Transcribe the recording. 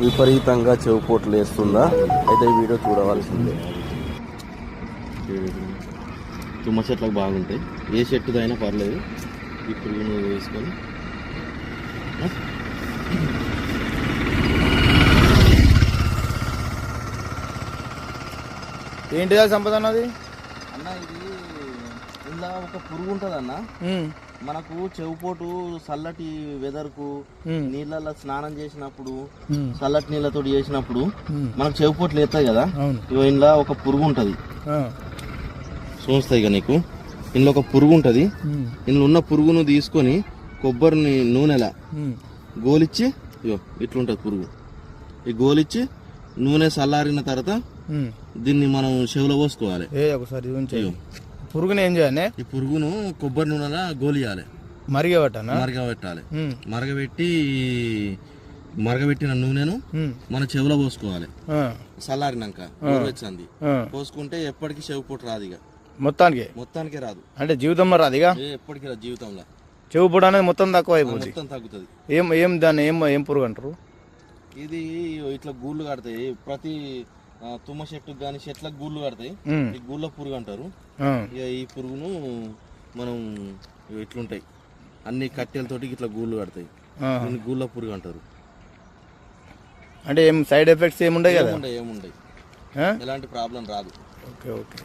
విపరీతంగా చెవు పోట్లు వేస్తుందా అయితే ఈ వీడియో చూడవలసిందే. తుమ్మ చెట్లకు బాగుంటాయి. ఏ చెట్టుది అయినా పర్లేదు. ఈ పురుగును వేసుకొని. ఏంటిదా సంపద అన్నది? అన్న ఇది ఇలా ఒక పురుగు ఉంటుంది అన్న మనకు చెవుపోటు చల్లటి వెదర్కు నీళ్ళల్లో స్నానం చేసినప్పుడు చల్లటి నీళ్ళతో చేసినప్పుడు మనకు చెవుపోట్లు ఎత్తాయి కదా? ఇందులో ఒక పురుగు ఉంటుంది. చూస్తాయి నీకు. ఇందులో ఒక పురుగు ఉంటుంది. ఇందులో ఉన్న పురుగును తీసుకొని కొబ్బరిని నూనెలా. గోలిచ్చి ఇగో ఇట్లుంటుంది పురుగు. ఈ గోలిచ్చి నూనె చల్లారిన తర్వాత. దీన్ని మనం చెవులో పోసుకోవాలి. ఏ ఒకసారి పురుగుని ఏం చేయాలి? ఈ పురుగును కొబ్బరి నూనెలా గోలియాలి. మరిగే పట్టానా మరగబెట్టాలి. మరగబెట్టి మరగబెట్టిన నూనెను. మన చెవులో పోసుకోవాలి. చల్లారినాక వచ్చింది. పోసుకుంటే ఎప్పటికీ చెవు పొట్టు రాదు ఇక మొత్తానికి? మొత్తానికి రాదు. అంటే జీవితంలో రాదిగా ఏ ఎప్పటికీ రాదు జీవితంలో. చెవు పొడి అనేది మొత్తం తక్కువ అయిపోతుంది మొత్తం తగ్గుతుంది. ఏం ఏం దాన్ని ఏం ఏం పురుగు అంటారు? ఇది ఇట్లా గూళ్ళు కడతాయి. ప్రతి తుమ్మ చెట్టుకు కానీ చెట్లకు గూళ్ళు కడతాయి. ఈ గూళ్ళ పురుగు అంటారు. ఇక ఈ పురుగును మనం ఇట్లుంటాయి అన్ని కట్టెలతోటి ఇట్లా గూళ్ళు కడతాయి. దీన్ని గూళ్ళ పురుగు అంటారు. అంటే ఏం సైడ్ ఎఫెక్ట్స్ ఏముండవు కదా? ఆ? ఎలాంటి ప్రాబ్లం రాదు. Okay okay.